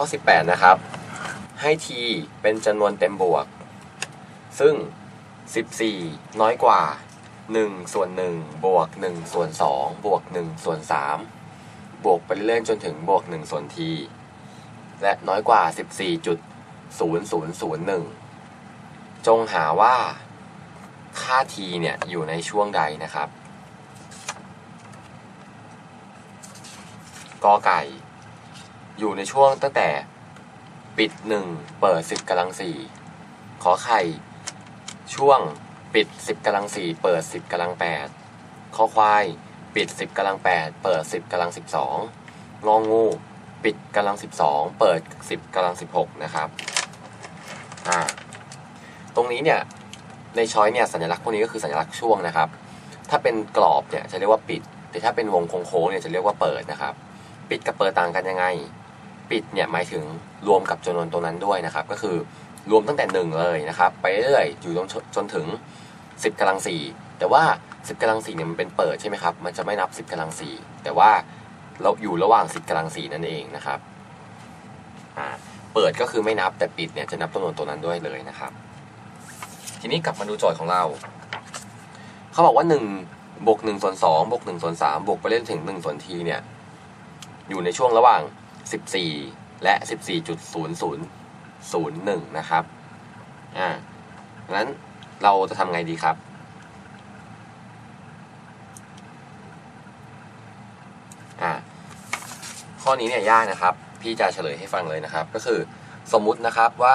ข้อ 18 นะครับ ให้ t เป็นจำนวนเต็มบวก ซึ่ง 14 น้อยกว่า 1 ส่วน 1 บวก 1 ส่วน 2 บวก 1 ส่วน 3 บวกไปเรื่อยจนถึงบวก 1 ส่วน t และน้อยกว่า 14.0001 จงหาว่าค่า t เนี่ย อยู่ในช่วงใดนะครับกอไก่ อยู่ในช่วงตั้งแต่ปิด1เปิด10กำลัง4ขอไข่ ช่วงปิด10กำลัง4เปิด10กำลัง8ขอควาย ปิด10กำลัง8เปิด10กำลัง12งงองูปิดกำลัง12เปิด10กำลัง16นะครับอ่าตรงนี้เนี่ยในช้อยเนี่ยสัญลักษณ์พวกนี้ก็คือสัญลักษณ์ช่วงนะครับ ถ้าเป็นกรอบเนี่ยจะเรียกว่าปิด แต่ถ้าเป็นวงโค้งเนี่ยจะเรียกว่าเปิดนะครับ ปิดกับเปิดต่างกันยังไง ปิดเนี่ยหมายถึงรวมกับจำนวนตรงนั้นด้วยนะครับ ก็คือรวมตั้งแต่หนึ่งเลยนะครับ ไปเรื่อยอยู่จนจนถึง 10กำลังสี่แต่ว่า 10กำลังสี่เนี่ยมันเป็นเปิดใช่ไหมครับมันจะไม่นับ 10กำลังสี่แต่ว่าเราอยู่ระหว่าง 10กำลังสี่นั่นเองนะครับเปิดก็คือไม่นับแต่ปิดเนี่ยจะนับจำนวนตัวนั้นด้วยเลยนะครับ ทีนี้กลับมาดูโจทย์ของเรา เขาบอกว่า1บวก1ส่วน2บวก1ส่วน3บวกไปเรื่อยถึง1ส่วน t เนี่ยอยู่ในช่วงระหว่าง 14 และ 14.0001 นะครับ อ่าดังนั้นเราจะทำไงดีครับ อ่า ข้อนี้เนี่ยยากนะครับ พี่จะเฉลยให้ฟังเลยนะครับ ก็คือสมมุตินะครับว่า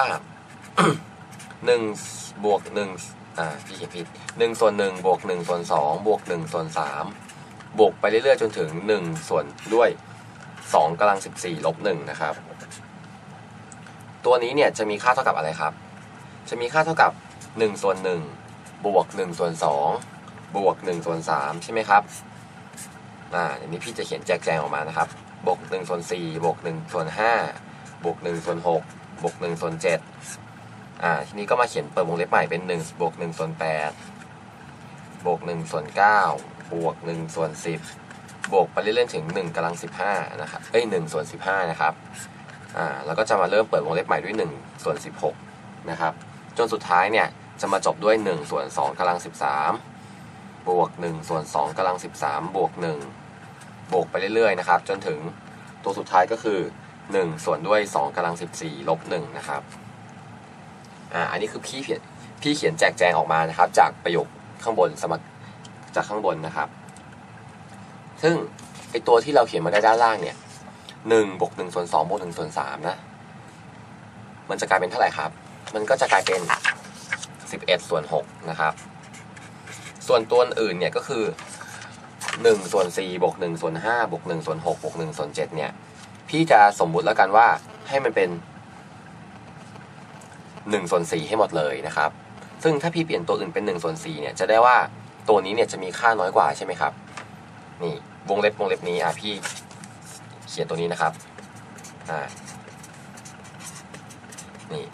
1 บวก 1 อ่า พี่เขียนผิด1ส่วน1บวก1ส่วน2บวก1ส่วน3บวกไปเรื่อยๆจนถึง 1 ส่วนด้วย 2กำลัง 14 ลบ1นะครับ ตัวนี้เนี่ยจะมีค่าเท่ากับอะไรครับ จะมีค่าเท่ากับ1ส่วน1บวก1ส่วน2บวก1ส่วน3ใช่ไหมครับอ่าอันนี้พี่จะเขียนแจกแจงออกมานะครับ บวก1ส่วน4บวก1ส่วน5บวก1ส่วน6บวก1ส่วน7อ่าทีนี้ก็มาเขียนเปิดวงเล็บใหม่เป็น1บวก1ส่วน8บวก1ส่วน9บวก1ส่วน10 บวกไปเรื่อยๆถึง1กำลัง 15นะครับเอ้ย1ส่วน15นะครับอ่าแล้วก็จะมาเริ่มเปิดวงเล็บใหม่ด้วย1ส่วน16นะครับจนสุดท้ายเนี่ยจะมาจบด้วย1ส่วน2กำลัง 13 บวก1ส่วน2กำลัง 13 บวก 1 บวกไปเรื่อยๆนะครับจนถึงตัวสุดท้ายก็คือ 1 ส่วนด้วย2กำลัง 14ลบ1นะครับอ่าอันนี้คือพี่เขียนพี่เขียนแจกแจงออกมานะครับ จากประโยคข้างบนสมัครจากข้างบนนะครับ ซึ่งไอตัวที่เราเขียนมาได้ด้านล่างเนี่ยหนึ่งบวกหนึ่งส่วนสองบวกหนึ่งส่วนสามนะ มันจะกลายเป็นเท่าไหร่ครับ มันก็จะกลายเป็นสิบเอ็ดส่วนหกนะครับ ส่วนตัวอื่นเนี่ยก็คือหนึ่งส่วนสี่บวกหนึ่งส่วนห้าบวกหนึ่งส่วนหกบวกหนึ่งส่วนเจ็ดเนี่ย พี่จะสมมุติแล้วกันว่าให้มันเป็นหนึ่งส่วนสี่ให้หมดเลยนะครับ ซึ่งถ้าพี่เปลี่ยนตัวอื่นเป็นหนึ่งส่วนสี่เนี่ยจะได้ว่าตัวนี้เนี่ยจะมีค่าน้อยกว่าใช่ไหมครับ นี่วงเล็บวงเล็บนี้อะพี่เขียนตัวนี้นะครับอ่านี่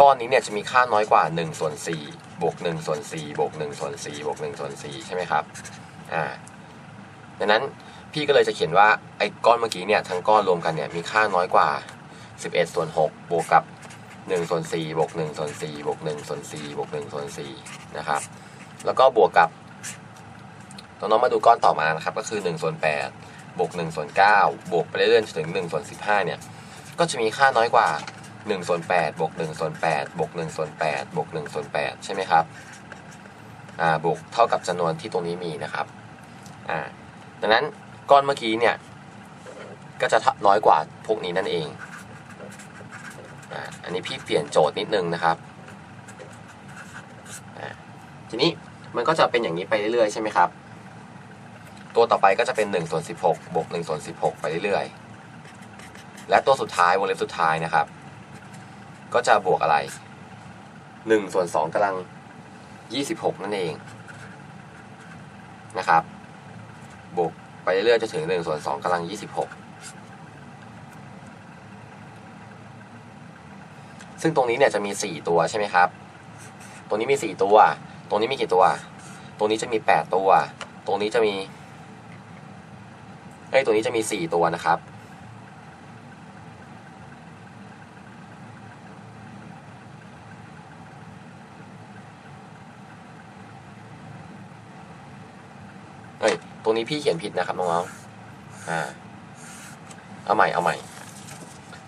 ก้อนนี้เนี่ยจะมีค่าน้อยกว่า1ส่วน4บวก1ส่วน4บวก1ส่วน4บวก1ส่วน4ใช่ไหมครับอ่าดังนั้นพี่ก็เลยจะเขียนว่าไอ้ก้อนเมื่อกี้เนี่ยทั้งก้อนรวมกันเนี่ยมีค่าน้อยกว่า 11ส่วน6บวกกับ1ส่วน4บวก1ส่วน4บวก1ส่วน4บวก1ส่วน4นะครับแล้วก็บวกกับ น้องๆมาดูก้อนต่อมานะครับก็คือ1ส่วน8บวก1ส่วน9บวกไปเรื่อยๆจนถึง1ส่วน15เนี่ยก็จะมีค่าน้อยกว่า1ส่วน8บวก1ส่วน8บวก1ส่วน8บวก1ส่วน8ใช่ไหมครับอ่าบวกเท่ากับจำนวนที่ตรงนี้มีนะครับอ่าดังนั้นก้อนเมื่อกี้เนี่ยก็จะน้อยกว่าพวกนี้นั่นเองอ่าอันนี้พี่เปลี่ยนโจทย์นิดนึงนะครับอ่าทีนี้มันก็จะเป็นอย่างนี้ไปเรื่อยๆใช่ไหมครับ ตัวต่อไปก็จะเป็น1ส่วน16บวก1ส่วน16 ไปเรื่อยๆ และตัวสุดท้ายวงเล็บสุดท้ายนะครับ ก็จะบวกอะไร1ส่วน2กำลัง 26 นั่นเองนะครับ บวกไปเรื่อยๆจะถึง1ส่วน2กำลัง 26 ซึ่งตรงนี้เนี่ยจะมี 4 ตัวใช่ไหมครับ ตรงนี้มี 4 ตัว ตรงนี้มีกี่ตัว ตรงนี้จะมี 8 ตัว ตรงนี้จะมี ให้ตัวนี้จะมี 4 ตัวนะครับ เฮ้ย ตรงนี้พี่เขียนผิดนะครับน้องๆอ่า เอาใหม่ เอาใหม่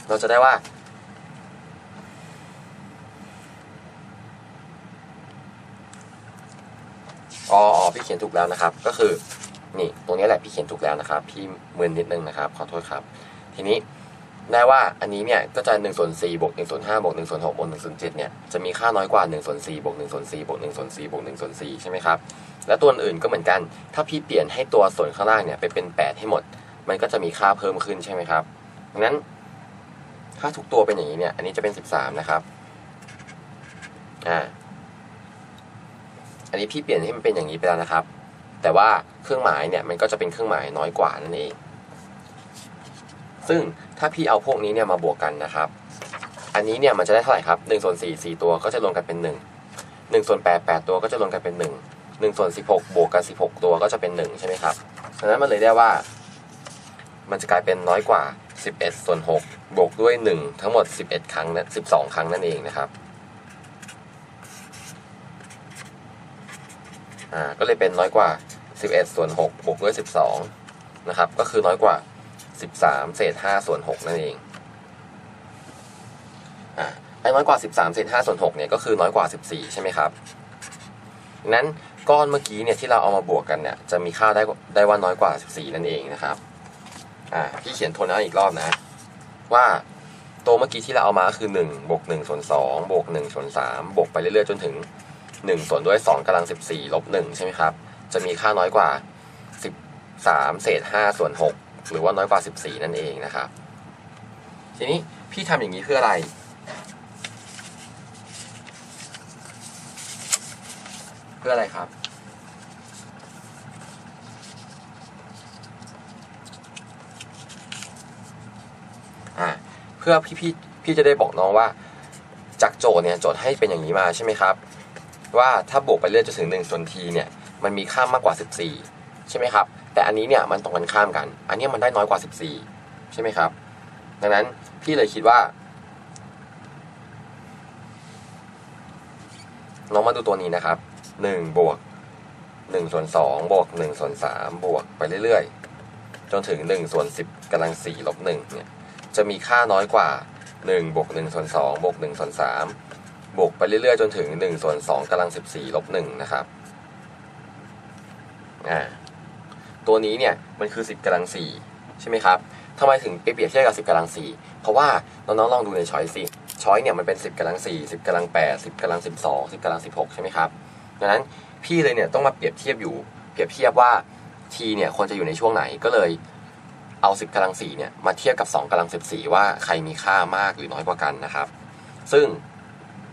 เราจะได้ว่าอ๋อพี่เขียนถูกแล้วนะครับ ก็คือ นี่ตรงนี้แหละพี่เขียนถูกแล้วนะครับ พี่มึนนิดนึงนะครับ ขอโทษครับ ทีนี้ได้ว่าอันนี้เนี่ยก็จะ1ส่วน4บวก1ส่วน5บวก1ส่วน6บวก1ส่วน7เนี่ยจะมีค่าน้อยกว่า1ส่วน4บวก1ส่วน4บวก1ส่วน4บวก1ส่วน4ใช่ไหมครับ และตัวอื่นก็เหมือนกัน ถ้าพี่เปลี่ยนให้ตัวส่วนข้างล่างเนี่ยไปเป็น 8 ให้หมด มันก็จะมีค่าเพิ่มขึ้นใช่ไหมครับดังนั้น ถ้าทุกตัวเป็นอย่างนี้เนี่ย อันนี้จะเป็น 13 นะครับอ่าอันนี้พี่เปลี่ยนให้มันเป็นอย่างนี้ไปแล้วนะครับ แต่ว่าเครื่องหมายเนี่ยมันก็จะเป็นเครื่องหมายน้อยกว่านั่นเอง ซึ่งถ้าพี่เอาพวกนี้เนี่ยมาบวกกันนะครับ อันนี้เนี่ยมันจะได้เท่าไหร่ครับ1ส่วน4 4 ตัวก็จะรวมกันเป็น 1 1ส่วน8 8 ตัวก็จะรวมกันเป็น 1 1ส่วน16 บวกกัน16 ตัวก็จะเป็น 1 ใช่ไหมครับดังนั้นมันเลยได้ว่า มันจะกลายเป็นน้อยกว่า 11ส่วน6บวกด้วย 1 ทั้งหมด 11 ครั้งนะ12 ครั้งนั่นเองนะครับอ่าก็เลยเป็นน้อยกว่า 11 ส่วน 6 บวกด้วย 12 นะครับ ก็คือน้อยกว่า 13 เศษ 5 ส่วน 6 นั่นเองอ่าไอ้น้อยกว่า 13 เศษ 5 ส่วน 6 เนี่ย ก็คือน้อยกว่า 14 ใช่ไหมครับ นั้นก้อนเมื่อกี้เนี่ยที่เราเอามาบวกกันเนี่ย จะมีค่าได้ได้ว่าน้อยกว่า 14 นั่นเองนะครับ อ่า พี่เขียนทวนเอาอีกรอบนะ ว่าตัวเมื่อกี้ที่เราเอามาคือ1บวก1ส่วน2บวก1ส่วน3บวกไปเรื่อยๆจนถึง 1 ส่วนด้วย2กำลัง 14ลบ1ใช่ไหมครับ จะมีค่าน้อยกว่า 13 เศษ 5 ส่วน 6 หรือว่าน้อยกว่า 14 นั่นเองนะครับ ทีนี้พี่ทำอย่างนี้เพื่ออะไร เพื่ออะไรครับ อ่าเพื่อพี่พี่พี่จะได้บอกน้องว่าจากโจทย์เนี่ยโจทย์ให้เป็นอย่างนี้มาใช่ไหมครับ ว่าถ้าบวกไปเรื่อยจนถึง1ส่วน t เนี่ย มันมีค่ามากกว่า 14 ใช่ไหมครับ แต่อันนี้เนี่ยมันตรงกันข้ามกัน อันนี้มันได้น้อยกว่า 14 ใช่ไหมครับ ดังนั้นพี่เลยคิดว่าน้องมาดูตัวนี้นะครับ1บวก1ส่วน2บวก1ส่วน3บวกไปเรื่อยๆ จนถึง1ส่วน10กำลัง4ลบ1เนี่ย จะมีค่าน้อยกว่า1บวก1ส่วน2บวก1ส่วน3บวกไปเรื่อยๆ จนถึง1ส่วน2กำลัง14ลบ1นะครับ อ่าตัวนี้เนี่ยมันคือ 10กำลัง4ใช่ไหมครับทำไมถึงไปเปรียบเทียบกับ 10กำลัง4เพราะว่าน้องๆลองดูในช้อยสิช้อยเนี่ยมันเป็น 10กำลัง4 10กำลัง8 10กำลัง12 10กำลัง16ใช่ไหมครับดังนั้นพี่เลยเนี่ยต้องมาเปรียบเทียบอยู่ เปรียบเทียบว่า t เนี่ยควรจะอยู่ในช่วงไหนก็เลยเอา 10กำลัง4เนี่ยมาเทียบกับ2กำลัง14ว่าใครมีค่ามากหรือน้อยกว่ากันนะครับ ซึ่ง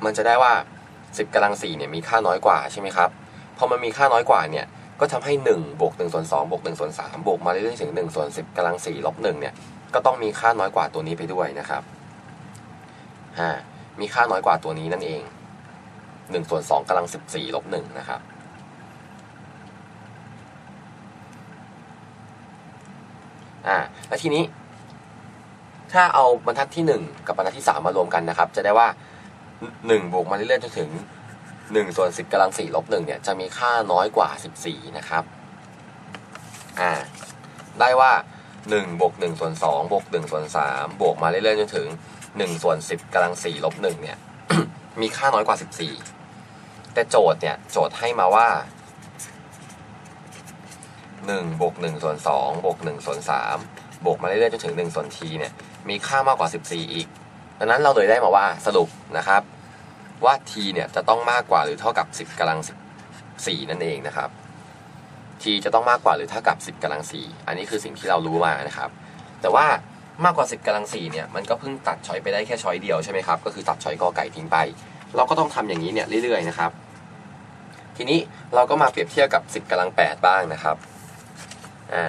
มันจะได้ว่า 10กำลัง4เนี่ยมีค่าน้อยกว่าใช่ไหมครับพอมันมีค่าน้อยกว่าเนี่ย ก็ทำให้1บวก1ส่วน2บวก1ส่วน3บวกมาเรื่อยๆถึง1ส่วน10กำลัง4ลบ1เนี่ยก็ต้องมีค่าน้อยกว่าตัวนี้ไปด้วยนะครับอ่ามีค่าน้อยกว่าตัวนี้นั่นเอง1ส่วน2กำลัง14ลบ1นะครับอ่าแล้วทีนี้ ถ้าเอาบรรทัดที่ 1 กับบรรทัดที่ 3 มารวมกันนะครับ จะได้ว่า 1 บวกมาเรื่อยๆจนถึง 1ส่วน10กำลัง4ลบ1เนี่ยจะมีค่าน้อยกว่า 14 นะครับอ่าได้ว่า1บวก1ส่วน2บวก1ส่วน3บวกมาเรื่อยๆจนถึง1ส่วน10กำลัง4ลบ1เนี่ยมีค่าน้อยกว่า 14 แต่โจทย์เนี่ยโจทย์ให้มาว่า1บวก1ส่วน2บวก1ส่วน3บวกมาเรื่อยๆจนถึง1ส่วน t เนี่ยมีค่ามากกว่า 14 อีกดังนั้นเราเลยได้มาว่าสรุปนะครับ ว่า t เนี่ยจะต้องมากกว่าหรือเท่ากับ 10กำลัง4นั่นเองนะครับ t จะต้องมากกว่าหรือเท่ากับ 10กำลัง4อันนี้คือสิ่งที่เรารู้มานะครับ แต่ว่ามากกว่า 10กำลัง4เนี่ยมันก็เพิ่งตัดช้อยไปได้แค่ช้อยเดียวใช่ไหมครับก็คือตัดช้อยกอไก่ทิ้งไป เราก็ต้องทำอย่างนี้เนี่ยเรื่อยๆนะครับ ทีนี้เราก็มาเปรียบเทียบกับ 10กำลัง8บ้างนะครับอ่า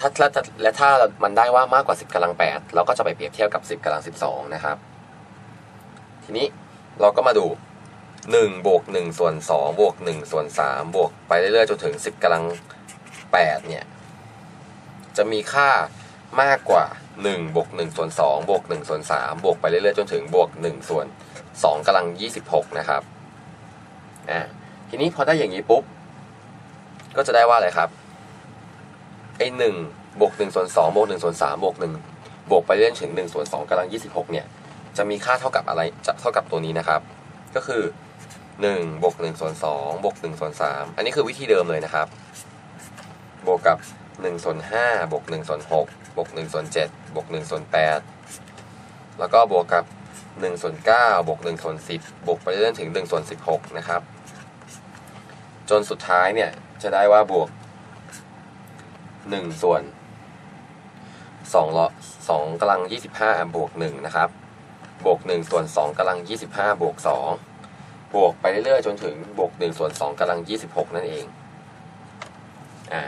ถ้าและถ้ามันได้ว่ามากกว่า 10กำลัง8เราก็จะไปเปรียบเทียบกับ 10กำลัง12นะครับ ทีนี้ เราก็มาดู1บวก1ส่วน2บวก1ส่วน3บวกไปเรื่อยๆจนถึง 10กำลัง8เนี่ย จะมีค่ามากกว่า1บวก1ส่วน2บวก1ส่วน3บวกไปเรื่อยๆจนถึงบวก1ส่วน2กำลัง 26 นะครับอ่าทีนี้พอได้อย่างนี้ปุ๊บ ก็จะได้ว่าอะไรครับไอ้หนึ่งบวกหนึ่งส่วนสองบวกหนึ่งส่วนสามบวกหนึ่งบวกไปเรื่อยถึงหนึ่งส่วนสองกำลังยี่สิบหกเนี่ย จะมีค่าเท่ากับอะไรจะเท่ากับตัวนี้นะครับ ก็คือหนึ่งบวกหนึ่งส่วนสองบวกหนึ่งส่วนสามอันนี้คือวิธีเดิมเลยนะครับ บวกกับหนึ่งส่วนห้าบวกหนึ่งส่วนหกบวกหนึ่งส่วนเจ็ดบวกหนึ่งส่วนแปดแล้วก็บวกกับหนึ่งส่วนเก้าบวกหนึ่งส่วนสิบบวกไปเรื่อยถึงหนึ่งส่วนสิบหกนะครับ จนสุดท้ายเนี่ย จะได้ว่าบวกหนึ่งส่วนสองละสองกำลังยี่สิบห้าบวกหนึ่งนะครับ บวกหนึ่งส่วนสองกำลังยี่สิบห้าบวกสองบวกไปเรื่อยๆจนถึงบวกหนึ่งส่วนสองกำลังยี่สิบหกนั่นเองอ่า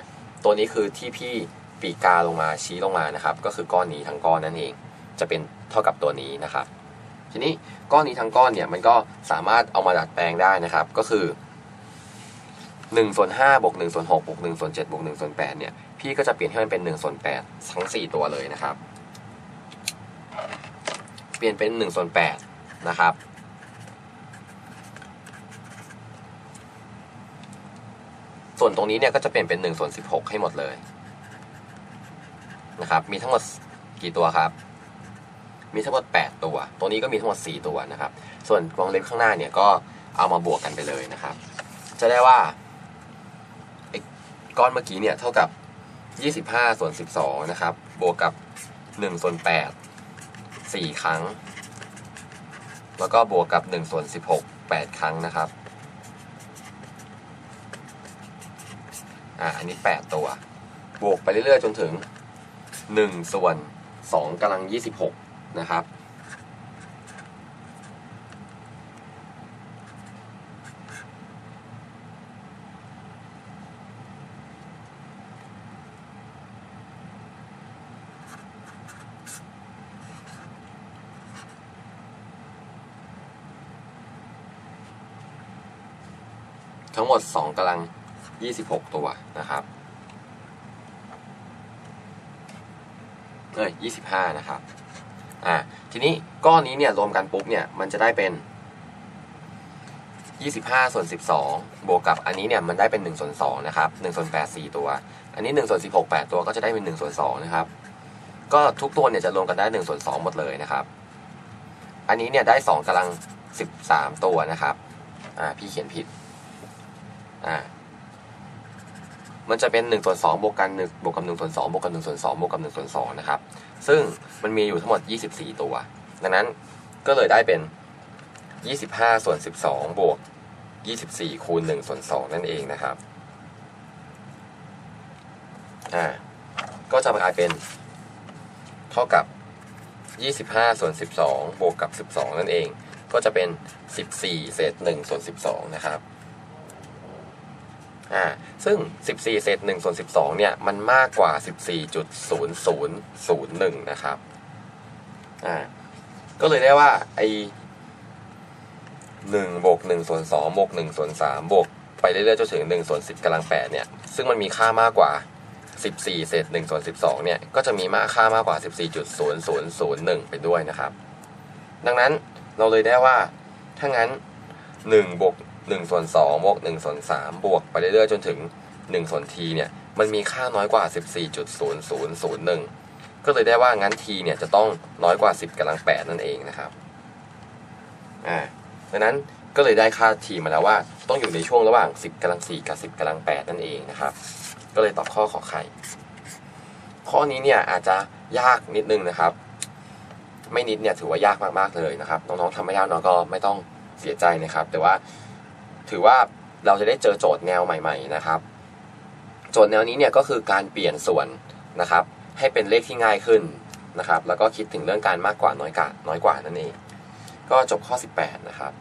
ตัวนี้คือที่พี่ปีกาลงมาชี้ลงมานะครับ ก็คือก้อนนี้ทั้งก้อนนั่นเอง จะเป็นเท่ากับตัวนี้นะครับ ทีนี้ก้อนนี้ทั้งก้อนเนี่ยมันก็สามารถเอามาดัดแปลงได้นะครับ ก็คือ1ส่วน5บวก1ส่วน6บวก1ส่วน7บวก1ส่วน8เนี่ยพี่ก็จะเปลี่ยนให้มันเป็น1ส่วน8ทั้ง 4 ตัวเลยนะครับ ปลี่ยนเป็น1ส่วน8นะครับ ส่วนตรงนี้เนี่ยก็จะเปลี่ยนเป็น1ส่วน16 ให้หมดเลยนะครับ มีทั้งหมดกี่ตัวครับ มีทั้งหมด 8 ตัวตัวนี้ก็มีทั้งหมด 4 ตัวนะครับ ส่วนวงเล็บข้างหน้าเนี่ยก็เอามาบวกกันไปเลยนะครับ จะได้ว่าไอ้ก้อนเมื่อกี้เนี่ยเท่ากับ 25 ส่วน 12 นะครับ บวกกับ 1 ส่วน 8 4 ครั้ง แล้วก็บวกกับ1ส่วน16 8 ครั้งนะครับ อ่าอันนี้ 8 ตัว บวกไปเรื่อยๆ จนถึง 1 ส่วน2กำลัง 26 นะครับ ทั้งหมด 2กำลัง 26 ตัวนะครับเอ้ย25 นะครับ อ่า ทีนี้ก้อนนี้เนี่ยรวมกันปุ๊บเนี่ยมันจะได้เป็น 25 ส่วน 12 บวกกับอันนี้เนี่ยมันได้เป็น1ส่วน2นะครับ1ส่วน8 4 ตัว อันนี้1ส่วน16 8 ตัวก็จะได้เป็น1ส่วน2นะครับ ก็ทุกตัวเนี่ยจะรวมกันได้1ส่วน2หมดเลยนะครับ อันนี้เนี่ยได้2กำลัง 13 ตัวนะครับ อ่า พี่เขียนผิด อ่ามันจะเป็น1ส่วน2บวกกัน1บวกกับ1ส่วน2บวกกับ1ส่วน2บวกกับ1ส่วน2นะครับ ซึ่งมันมีอยู่ทั้งหมด 24 ตัว ดังนั้นก็เลยได้เป็น 25 ส่วน 12 บวก 24 คูณ1ส่วน2นั่นเองนะครับ อ่า ก็จะกลายเป็น เท่ากับ 25 ส่วน 12 บวกกับ 12 นั่นเอง ก็จะเป็น 14 เศษ1ส่วน 12 นะครับ อ่าซึ่ง 14 เศษ1ส่วน 12 เนี่ย มันมากกว่า 14.0001 นะครับอ่าก็เลยได้ว่าไอ1บวก1ส่วน2บวก1ส่วน3บวกไปเรื่อยๆจนถึง1ส่วน10กำลัง8เนี่ย ซึ่งมันมีค่ามากกว่า 14 เศษ1ส่วน12 เนี่ย ก็จะมีมาค่ามากกว่า 14.0001 ไปด้วยนะครับ ดังนั้นเราเลยได้ว่า ถ้างั้น1บวก 1ส่วน2บวก1ส่วน3บวกไปเรื่อยๆจนถึง1ส่วน t เนี่ยมันมีค่าน้อยกว่า 14.0001 ก็เลยได้ว่างั้น t เนี่ยจะต้องน้อยกว่า 10กำลัง8นั่นเองนะครับอ่าดังนั้นก็เลยได้ค่า t มาแล้วว่า ต้องอยู่ในช่วงระหว่าง 10กำลัง4กับ 10กำลัง8นั่นเองนะครับ ก็เลยตอบข้อขอไข่ข้อนี้เนี่ยอาจจะยากนิดนึงนะครับ ไม่นิดเนี่ยถือว่ายากมากๆเลยนะครับน้องๆทำไม่ได้น้องก็ไม่ต้องเสียใจนะครับ แต่ว่า ถือว่าเราจะได้เจอโจทย์แนวใหม่ ๆ นะครับ โจทย์แนวนี้เนี่ยก็คือการเปลี่ยนส่วนนะครับ ให้เป็นเลขที่ง่ายขึ้นนะครับ แล้วก็คิดถึงเรื่องการมากกว่าน้อยกว่าน้อยกว่านั่นเอง ก็จบข้อ 18 นะครับ